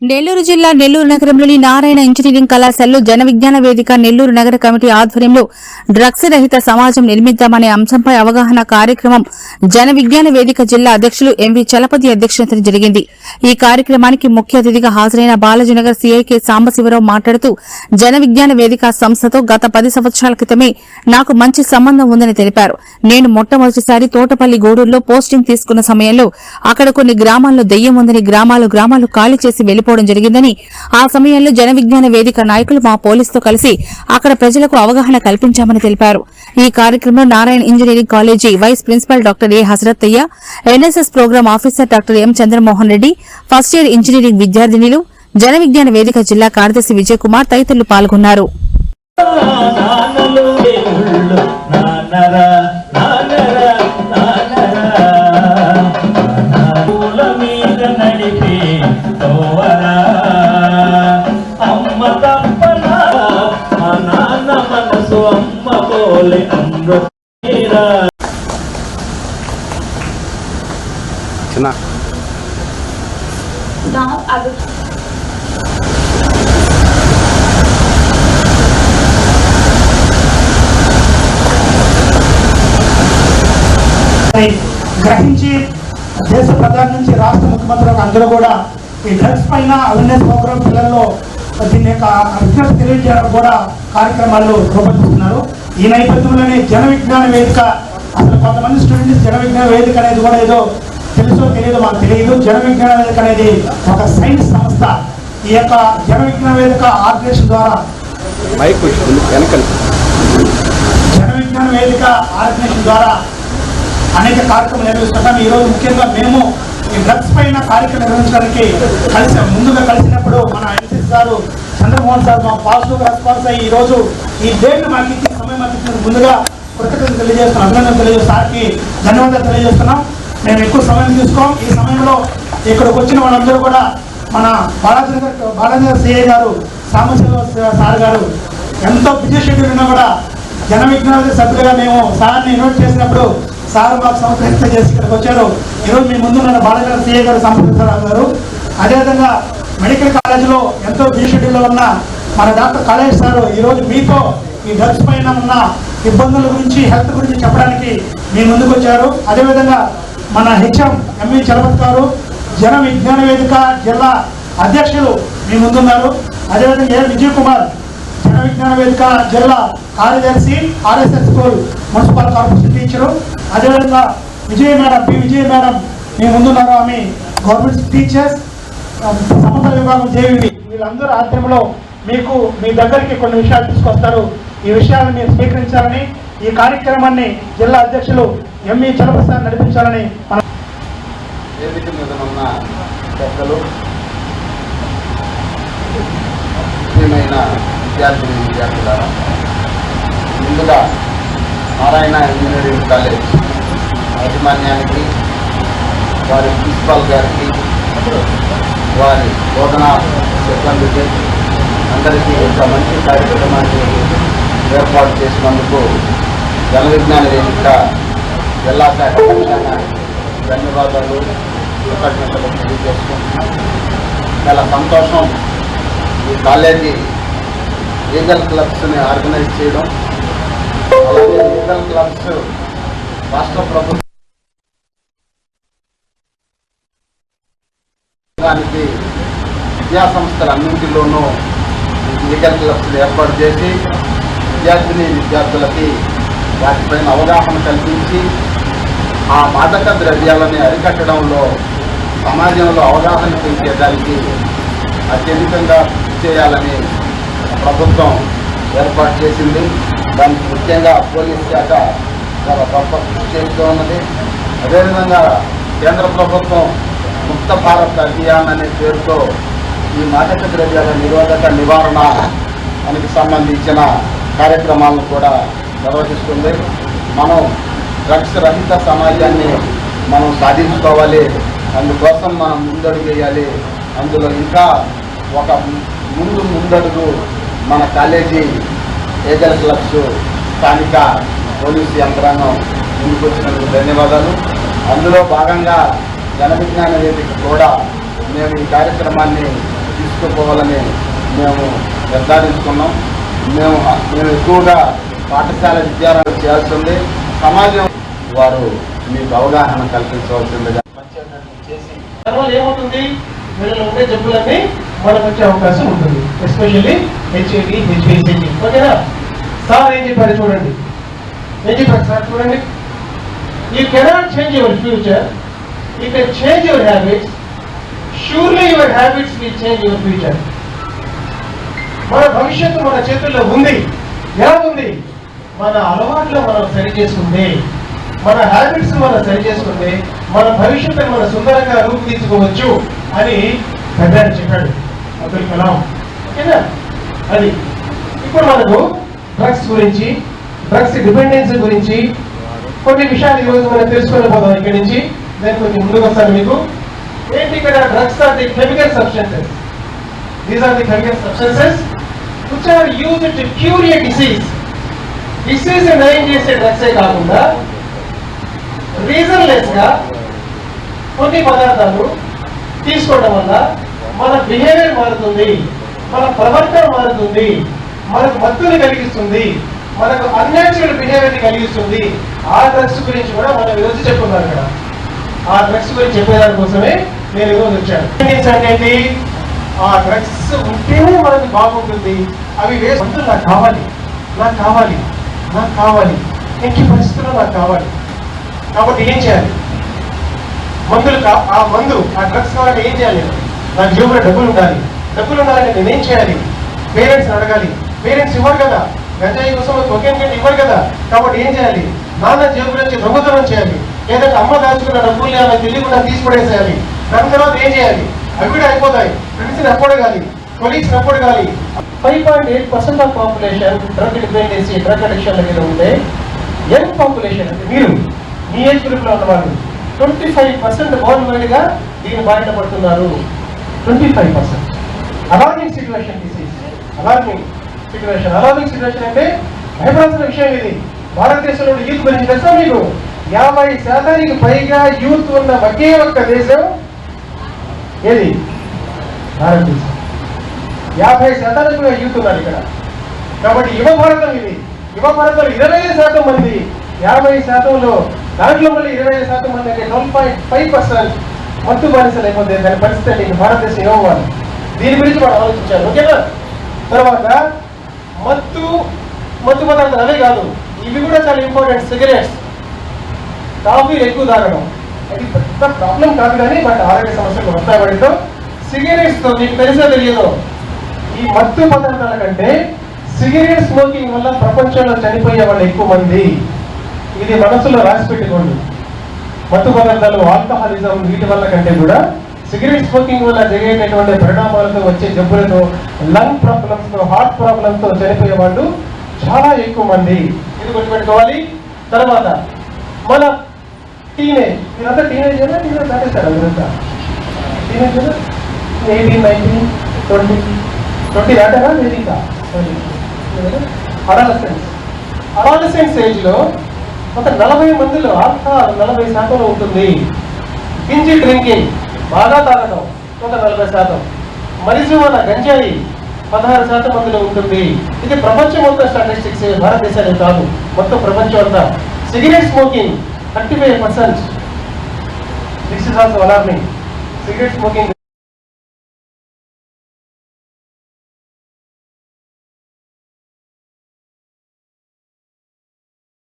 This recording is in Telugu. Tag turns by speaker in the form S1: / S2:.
S1: నెల్లూరు జిల్లా నెల్లూరు నగరంలోని నారాయణ ఇంజనీరింగ్ కళాశాలలో జన విజ్ఞాన వేదిక నెల్లూరు నగర కమిటీ ఆధ్వర్యంలో డ్రగ్స్ రహిత సమాజం నిర్మిద్దామనే అంశంపై అవగాహన కార్యక్రమం జన విజ్ఞాన వేదిక జిల్లా అధ్యక్షులు ఎంవి చలపతి అధ్యక్షతన జరిగింది. ఈ కార్యక్రమానికి ముఖ్య అతిథిగా హాజరైన బాలాజీనగర్ సీఐకే సాంబశివరావు మాట్లాడుతూ జన విజ్ఞాన వేదిక సంస్థతో గత పది సంవత్సరాల క్రితమే నాకు మంచి సంబంధం ఉందని తెలిపారు. నేను మొట్టమొదటిసారి తోటపల్లి గూడూరులో పోస్టింగ్ తీసుకున్న సమయంలో అక్కడ కొన్ని గ్రామాల్లో దెయ్యం ఉందని గ్రామాలు గ్రామాలు ఖాళీ చేసి వెళ్ళిపోవడం జరిగిందని ఆ సమయంలో జన విజ్ఞాన వేదిక నాయకులు మా పోలీసుతో కలిసి అక్కడ ప్రజలకు అవగాహన కల్పించామని తెలిపారు. ఈ కార్యక్రమంలో Narayana engineering college vice principal doctor A Hasarathayya NSS program officer doctor M Chandramohan Reddy first year engineering విద్యార్థినిలు Jana Vignana Vedika జిల్లా కార్యదర్శి విజయ్ కుమార్ తదితరులు పాల్గొన్నారు.
S2: Will
S3: అని గ్రహించి దేశ ప్రధాని నుంచి రాష్ట్ర ముఖ్యమంత్రులకు అందరూ కూడా ఈ డ్రగ్స్ పైన అవేర్నెస్ ప్రోగ్రామ్ పిల్లల్లో దీని యొక్క విజ్ఞత తెలియజేయడం కూడా కార్యక్రమాలు రూపొందిస్తున్నారు. ఈ నేపథ్యంలోనే జన విజ్ఞాన వేదిక అసలు కొంతమంది స్టూడెంట్స్ జన విజ్ఞాన వేదిక అనేది కూడా ఏదో తెలుసో తెలియదు మాకు తెలియదు. జన విజ్ఞాన వేదిక అనేది ఒక సైన్స్ సంస్థ. ఈ యొక్క జన విజ్ఞాన వేదిక ఆర్గనైజేషన్ ద్వారా జన విజ్ఞాన వేదిక ఆర్గనైజేషన్ ద్వారా అనేక కార్యక్రమాలు నిర్వహిస్తున్నాం ఈ రోజు ముఖ్యంగా మేము ఈ డ్రగ్స్ పైన కార్యక్రమం నిర్వహించడానికి కలిసి. ముందుగా కలిసినప్పుడు మన ఎన్సీసీ సారు చంద్రమోహన్ సార్ మా పాజిటివ్ రెస్పాన్స్ అయ్యి ఈ రోజు ఈ డేట్ మాకు ఇచ్చి సమయం ఇచ్చినందుకు ముందుగా కృతజ్ఞతలు తెలియజేస్తున్నాం. అభినందన తెలియజేస్తున్నాం సార్కి ధన్యవాదాలు తెలియజేస్తున్నాం. మేము ఎక్కువ సమయం తీసుకోం. ఈ సమయంలో ఇక్కడికి వచ్చిన వాళ్ళందరూ కూడా మన బాలాజీ నగర్ సిఐ గారు సాంబశివ సార్ గారు ఎంతో బిజీ షెడ్యూల్ ఉన్నా కూడా జన విజ్ఞాన సభ్యులుగా మేము సార్ని ఇన్వైట్ చేసినప్పుడు సార్ మాకు సంస్థ చేసి ఇక్కడికి వచ్చారు. ఈరోజు మీ ముందున్న బాలగారు సిఏ గారు సంప్రదించరావు గారు. అదేవిధంగా మెడికల్ కాలేజీలో ఎంతో బిజీ షెడ్యూల్లో ఉన్న మన డాక్టర్ కాలేజ్ సార్ ఈరోజు మీతో ఈ డ్రగ్స్ పైన ఉన్న ఇబ్బందుల గురించి హెల్త్ గురించి చెప్పడానికి మీ ముందుకు వచ్చారు. అదేవిధంగా మన హెచ్ఎం ఎంవి చలపతి గారు జన విజ్ఞాన వేదిక జిల్లా అధ్యక్షులు మీ ముందున్నారు. అదేవిధంగా ఏ విజయ్ కుమార్ జన విజ్ఞాన వేదిక జిల్లా కార్యదర్శి RSS school municipal corporation teacher. అదేవిధంగా Vijaya madam P Vijaya madam మీ ముందున్నారు. ఆమె గవర్నమెంట్ టీచర్స్ సమత విభాగం జేవి వీళ్ళందరూ ఆధ్వర్యంలో మీకు మీ దగ్గరికి కొన్ని విషయాలు తీసుకొస్తారు. ఈ విషయాలను మీరు స్వీకరించాలని ఈ కార్యక్రమాన్ని జిల్లా అధ్యక్షులు ఎంఈ చలప్రసాద్ నడిపించాలని మన
S4: వేదిక మీద ఉన్న పెద్దలు ముఖ్యమైన విద్యార్థిని విద్యార్థులారా ముందుగా నారాయణ ఇంజనీరింగ్ కాలేజ్ యాజమాన్యానికి వారి ప్రిన్సిపాల్ గారికి వారి బోధనా సిబ్బందికి అందరికీ ఒక మంచి కార్యక్రమాన్ని ఏర్పాటు చేసినందుకు జన విజ్ఞాన వేదిక జిల్లా శాఖ ధన్యవాదాలు కృతజ్ఞతలు తెలియజేసుకుంటున్నాం చాలా సంతోషం ఈ కాలేజీ లీగల్ క్లబ్స్ని ఆర్గనైజ్ చేయడం. అలాగే లీగల్ క్లబ్స్ రాష్ట్ర ప్రభుత్వానికి విద్యా సంస్థలన్నింటిలోనూ లీగల్ క్లబ్స్ ఏర్పాటు చేసి విద్యార్థిని విద్యార్థులకి వాటిపైన అవగాహన కల్పించి ఆ మాదక ద్రవ్యాలని అరికట్టడంలో సమాజంలో అవగాహన పెంచేదానికి అత్యధికంగా కృషి చేయాలని ప్రభుత్వం ఏర్పాటు చేసింది. దానికి ముఖ్యంగా పోలీస్ శాఖ చాలా గొప్ప కృషి చేస్తూ ఉన్నది. అదేవిధంగా కేంద్ర ప్రభుత్వం ముక్త భారత్ అభియాన్ అనే పేరుతో ఈ మాదక ద్రవ్యాల నిరోధక నివారణ దానికి సంబంధించిన కార్యక్రమాలను కూడా నిర్వహిస్తుంది. మనం డ్రగ్స్ రహిత సమాజాన్ని మనం సాధించుకోవాలి. అందుకోసం మనం ముందడుగు వేయాలి. అందులో ఇంకా ఒక ముందు ముందడుగు మన కాలేజీ ఏజల్ క్లబ్స్ స్థానిక పోలీసు యంత్రాంగం ముందుకొచ్చినందుకు ధన్యవాదాలు. అందులో భాగంగా జన విజ్ఞాన వేదిక కూడా మేము ఈ కార్యక్రమాన్ని తీసుకుపోవాలని మేము నిర్ధారించుకున్నాం. మేము మేము ఎక్కువగా పాఠశాల విద్యారాలు చేయాల్సి సమాజం వారు మీకు అవగాహన కల్పించవలసిందిగా
S2: చేసి ఏమవుతుంది? వీళ్ళలో ఉండే జబ్బులన్నీ మనకు వచ్చే అవకాశం ఉంటుంది. ఎస్పెషల్లీ హెచ్ఐవి హెచ్ఐసిటి ఓకేనా? సార్ ఏం చెప్పారు చూడండి. ఏం చెప్పారు సార్ చూడండి. You cannot change your future you can change your habits surely your habits will change your future మన భవిష్యత్తు మన చేతుల్లో ఉంది. ఎలా ఉంది? మన అలవాట్లు మనం సరి చేసుకుంటే మన హ్యాబిట్స్ మనం సరి చేసుకుంటే మన భవిష్యత్తును మనం సుందరంగా రూపుదిద్దుకోవచ్చు అని పెద్ద చెప్పాడు అబ్దుల్ కలాం. ఓకేనా? అది. ఇప్పుడు మనకు డ్రగ్స్ గురించి డ్రగ్స్ డిపెండెన్సీ గురించి కొన్ని విషయాలు ఈరోజు మనం తెలుసుకొని పోదాం ఇక్కడి నుంచి. నేను కొంచెం ముందుకు వస్తాను మీకు. ఏంటి ఇక్కడ drugs are the chemical substances these are the chemical substances which are used to cure a disease disease నయం చేసే డ్రగ్సే కాకుండా రీజన్లెస్గా కొన్ని పదార్థాలు తీసుకోవడం వల్ల మన బిహేవియర్ మారుతుంది మన ప్రవర్తన మారుతుంది మనకు మత్తుని కలిగిస్తుంది మనకు అన్యాచురల్ బిహేవియర్ కలిగిస్తుంది. ఆ డ్రగ్స్ గురించి కూడా మనం ఈరోజు చెప్పుకున్నాం ఇక్కడ ఆ డ్రగ్స్ గురించి చెప్పేదాని కోసమే నేను ఈరోజు వచ్చాను. అనేది అంటే ఆ డ్రగ్స్ ఉంటేనే మనకి బాగుంటుంది. అవి వేసుకుంటూ నాకు కావాలి. నాకు కావాలి. నాకు కావాలి. ఎట్టి పరిస్థితుల్లో నాకు కావాలి. కాబట్టి ఏం చేయాలి? మందులు కా- ఆ మందు ఆ డ్రగ్స్ కావాలంటే ఏం చేయాలి? నా జేబులో డబ్బులు ఉండాలి. డబ్బులు ఉండాలంటే నేనేం చేయాలి? పేరెంట్స్ అడగాలి. పేరెంట్స్ ఇవ్వరు కదా. గంజాయి కోసం కొకేన్ కంటే ఇవ్వరు కదా. కాబట్టి ఏం చేయాలి? నాన్న జేబు నుంచి దొంగతనం చేయాలి. లేదంటే అమ్మ దాచుకున్న డబ్బుల్ని ఆమె తెలియకుండా తీసుకునేసేయాలి దాని తర్వాత ఏం చేయాలి? అవి కూడా అయిపోతాయి. ఫ్రెండ్స్ని అప్పుడే colleagues అప్పడగాలి five point eight percent of population drug dependency drug addiction మీద ఉంటే యంగ్ పాపులేషన్ అంటే మీరు మీ ఏజ్ గ్రూప్లో ఉన్నవాళ్ళు ట్వంటీ ఫైవ్ పర్సెంట్ వరల్డ్ వైడ్గా బారిన పడుతున్నారు. Twenty five percent. Alarming situation disease alarming situation alarming situation అంటే భయపడాల్సిన విషయం ఇది. భారతదేశంలో యూత్ గురించి తెలుసా మీకు? యాభై శాతానికి పైగా యూత్ ఉన్న ఒకే ఒక్క దేశం ఏది? భారతదేశం. యాభై శాతానికి కూడా యూత్ ఉన్నారు ఇక్కడ. కాబట్టి యువ భారతం ఇది. యువ భారతం ఇరవై ఐదు శాతం మంది యాభై శాతంలో దాంట్లో మళ్ళీ ఇరవై ఐదు శాతం మంది అంటే ట్వెల్వ్ పాయింట్ ఫైవ్ పర్సెంట్ మత్తు బానిసలు అయిపోతే దాని పరిస్థితి అంటే ఇంక భారతదేశం యువవాళ్ళు దీని గురించి మనం ఆలోచించాలి ఓకేనా తర్వాత మత్తు మత్తు పదార్థాలు అవే కాదు ఇవి కూడా చాలా ఇంపార్టెంట్ సిగరెట్స్ కాఫీ ఎక్కువ తాగడం. అది పెద్ద ప్రాబ్లం కాదు కానీ బట్ ఆరోగ్య సమస్యలు వస్తాయి వాటితో సిగరెట్స్తో మీకు తెలిసో తెలియదు? ఈ మత్తు పదార్థాల కంటే సిగరెట్ స్మోకింగ్ వల్ల ప్రపంచంలో చనిపోయే వాళ్ళు ఎక్కువ మంది. ఇది మనసులో రాసి పెట్టుకోండి. మత్తు పదార్థాలు ఆల్కహాలిజం వీటి వల్ల కంటే కూడా సిగరెట్ స్మోకింగ్ వల్ల జరిగేటటువంటి పరిణామాలతో వచ్చే జబ్బులతో లంగ్ ప్రాబ్లమ్స్తో హార్ట్ ప్రాబ్లమ్స్తో చనిపోయే వాళ్ళు చాలా ఎక్కువ మంది. ఇది గుర్తుపెట్టుకోవాలి తర్వాత మన టీనేజ్ మీరంతా టీనేజ్ టీనేజ్ దాటేస్తారు? మీరంతా? Teenage eighteen nineteen twenty twenty దాటారా లేదు ఇంకా అడాలసెన్స్ అడాలసెన్స్ ఏజ్లో ఒక నలభై మందిలో ఆల్కహాల్ నలభై శాతంలో ఉంటుంది. గింజి డ్రింకింగ్ బాగా తాగడం ఒక నలభై శాతం. మరిజువాన గంజాయి పదహారు శాతం మందిలో ఉంటుంది. ఇది ప్రపంచం మొత్తం స్టాటిస్టిక్స్ భారతదేశానికి కాదు. మొత్తం ప్రపంచం అంతా. Cigarette smoking thirty five percent this is also alarming cigarette smoking